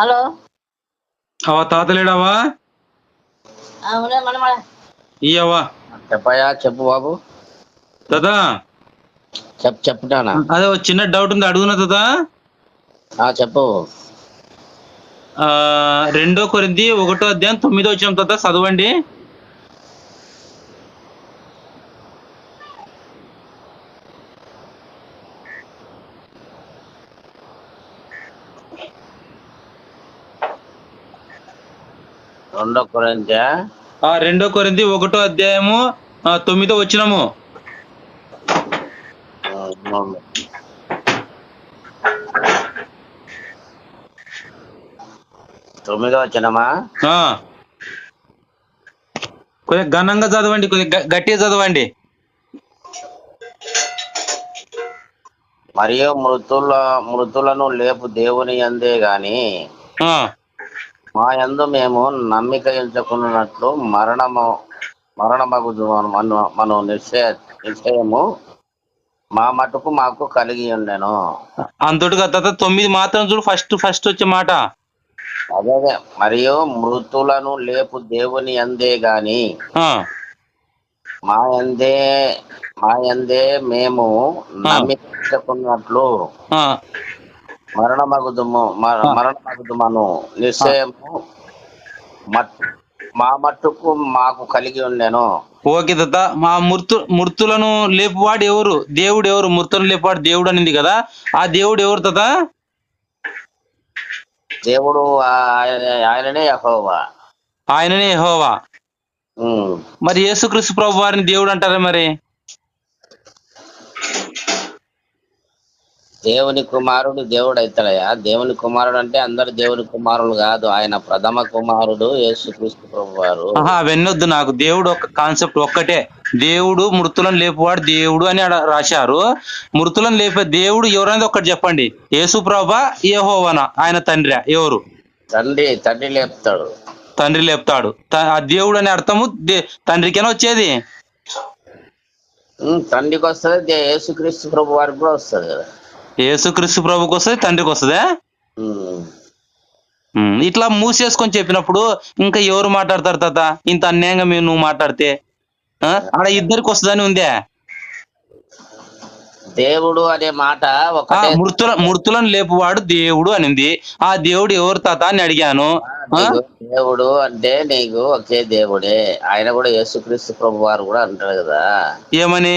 Hello? అవా తాత లేడావా అవునే మన ఇయ్యవా చెప్పయ్యా చెప్పు బాబు. తాత? చెప్పు చెప్పుటానా అదే ఒక చిన్న డౌట్ ఉంది అడుగునా తాత? ఆ చెప్పు. ఆ, రెండో కొరింది ఒకటో అధ్యాయం తొమ్మిదో వచ్చిన తాత చదవండి. రెండో కొరింథీ ఆ రెండో కొరింది ఒకటో అధ్యాయము ఆ, తొమ్మిదో వచ్చినము తొమ్మిదో వచ్చినమా ఆ. కొద్దిగా ఘనంగా చదవండి కొద్దిగా గ- గట్టిగా చదవండి. మరియు మృతుల మృతులను లేపు దేవుని అందే గాని ఆ, మా యందు మేము నమ్మిక ఎంచుకున్నట్లు మరణము మరణమగు మన మన నిశ్చయ నిశ్చయము మా మటుకు మాకు కలిగి ఉండెను. అంతటిగా తాత తొమ్మిది మాత్రం చూడు ఫస్ట్ ఫస్ట్ వచ్చే మాట. అదే. మరియు మృతులను లేపు దేవుని అందే గాని మా యందే మా యందే మేము నమ్మికున్నట్లు మరణమగుదుము మర- మరణమగుదుమను. నిశ్చయము మా మట్టుకు మాకు కలిగి ఉండెను. ఓకే తాత మా మృతు మృతులను లేపువాడు ఎవరు? దేవుడు ఎవరు? మృతులను లేపువాడు దేవుడు అనింది కదా. ఆ దేవుడు ఎవరు తాత? దేవుడు ఆయన- ఆయననే యెహోవా. ఆయననే యెహోవా. మరి యేసుక్రీస్తు ప్రభు వారిని దేవుడు అంటారా మరి? దేవుని కుమారుడు దేవుడు అవుతాడయ్యా దేవుని కుమారుడు అంటే అందరు దేవుని కుమారులు కాదు. ఆయన ప్రథమ కుమారుడు యేసుక్రీస్తు ప్రభు వారు ఆహా అవన్నీ వద్దు నాకు. దేవుడు ఒక కాన్సెప్ట్ ఒక్కటే. దేవుడు మృతులను లేపువాడు దేవుడు అని రాశారు. మృతులను లేపే దేవుడు ఎవరనేది ఒక్కటి చెప్పండి. యేసు ప్రభా యెహోవానా? ఆయన తండ్రి ఎవరు? తండ్రి తండ్రి లేపుతాడు. తండ్రి లేపుతాడు. ఆ దేవుడు అనే అర్థము తండ్రికేనా వచ్చేది? తండ్రికి వస్తుంది. యేసుక్రీస్తు ప్రభు వారికి కూడా వస్తుంది కదా. యేసుక్రీస్తు ప్రభుకి వస్తుంది తండ్రికి వస్తుందా? ఇట్లా మూసేసుకొని చెప్పినప్పుడు ఇంకా ఎవరు మాట్లాడతారు తాత? ఇంత అన్యాయంగా మీరు నువ్వు మాట్లాడితే? ఆడ ఇద్దరికి వస్తుందని ఉందే? దేవుడు అనే మాట ఆ ఒకటే. మృతుల మృతులను లేపువాడు దేవుడు అనింది. ఆ దేవుడు ఎవరు తాత అని అడిగాను. దేవుడు అంటే నీకు ఒకే దేవుడే. ఆయన కూడా యేసుక్రీస్తు ప్రభు వారు కూడా అంటాడు కదా. ఏమని?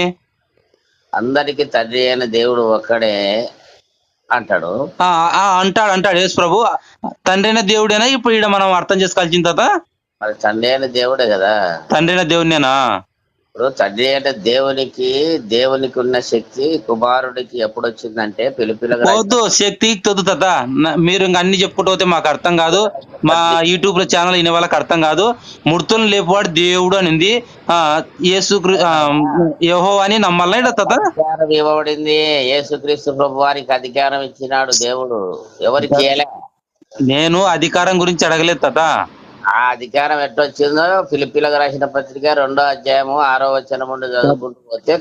అందరికి తండ్రి అయిన దేవుడు ఒక్కడే అంటాడు. ఆ ఆ, అంటాడు అంటాడు యేసు ప్రభు. తండ్రైన దేవుడేనా? ఇప్పుడు ఈడ మనం అర్థం చేసుకోవాల్సిన తాత? మరి తండ్రి అయిన దేవుడే కదా. తండ్రైన దేవుడినేనా? ఇప్పుడు తండ్రి అంటే దేవునికి దేవునికి ఉన్న శక్తి కుమారుడికి ఎప్పుడు వచ్చిందంటే పిలిపిలగా వద్దు శక్తి తొద్దు తాత. నా- మీరు ఇంక అన్ని చెప్పుకుంటూ మాకు అర్థం కాదు. మా యూట్యూబ్లో ఛానల్ వినే వాళ్ళకి అర్థం కాదు. మృతులను లేపువాడు దేవుడు అనింది. ఆ యేసు యహో అని నమ్మాలనా అధికారం ఇవ్వబడింది. యేసుక్రీస్తు ప్రభు వారికి అధికారం ఇచ్చినాడు దేవుడు. ఎవరికి నేను అధికారం గురించి అడగలేదు తాత. ఆ అధికారం ఎట్టొచ్చిందో ఫిలిపిలకు రాసిన పత్రిక రెండో అధ్యాయము ఆరో వచనం నుండి చదువుకుంటూ పోతే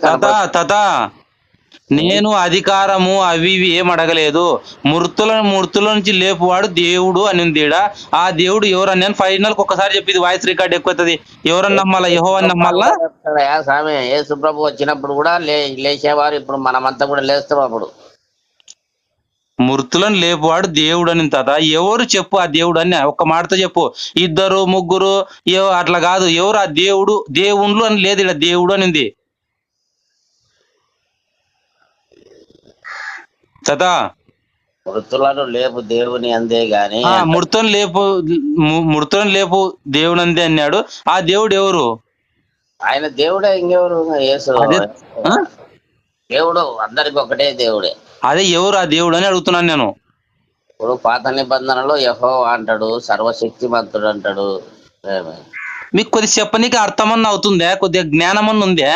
నేను అధికారము అవి ఇవి ఏం అడగలేదు. మృతులను మృతుల నుంచి లేపువాడు దేవుడు అనింది ఈడ ఆ దేవుడు ఎవరని నేను ఫైనల్ ఒక్కసారి చెప్పింది వాయిస్ రికార్డ్ ఎక్కువది ఎవరన్నా నమ్మాలా? యహో అని నమ్మాలా స్వామి యేసు ప్రభు వచ్చినప్పుడు కూడా లే లేచేవారు. ఇప్పుడు మనమంతా కూడా లేస్తాం అప్పుడు. మృతులను లేపువాడు దేవుడు అని తాత. ఎవరు చెప్పు ఆ దేవుడు అని ఒక్క మాటతో చెప్పు. ఇద్దరు ముగ్గురు ఏవో అట్లా కాదు. ఎవరు? ఆ దేవుడు దేవుళ్ళు అని లేదు ఇలా దేవుడు అనింది. తాత. మృతులను లేపు దేవుని అందే గాని ఆ మృతులను లేపు మృతులను లేపు దేవుడు అంది అన్నాడు. ఆ దేవుడు ఎవరు? ఆయన దేవుడే ఇంకెవరు? దేవుడు అందరికి ఒకటే దేవుడే. అదే ఎవరు ఆ దేవుడు అని అడుగుతున్నాను నేను ఇప్పుడు పాత నిబంధనలో యహో అంటాడు సర్వశక్తిమంతుడు అంటాడు? మీకు కొద్ది చెప్పనీకి అర్థమన్న అవుతుందే కొద్దిగా జ్ఞానమన్న ఉందే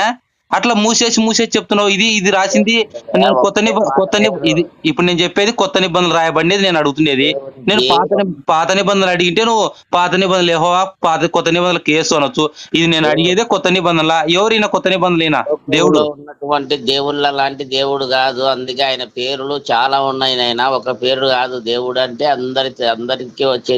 అట్లా మూసేసి మూసేసి చెప్తున్నావు. ఇది ఇది రాసింది. నేను కొత్త కొత్త ఇది ఇప్పుడు నేను చెప్పేది కొత్త నిబంధనలు రాయబడినది నేను అడుగుతుండేది నేను పాత పాత నిబంధనలు అడిగింటే నువ్వు పాత నిబంధనలు ఏహోవా పాత కొత్త నిబంధనలు కేసు అనొచ్చు. ఇది నేను అడిగేదే కొత్త నిబంధనల. ఎవరైనా కొత్త నిబంధనలేనా? దేవుడు. ఉన్నటువంటి దేవుళ్ళ లాంటి దేవుడు కాదు. అందుకే ఆయన పేర్లు చాలా ఉన్నాయి నాయన. ఒక పేరు కాదు దేవుడు అంటే అందరి అందరికి వచ్చే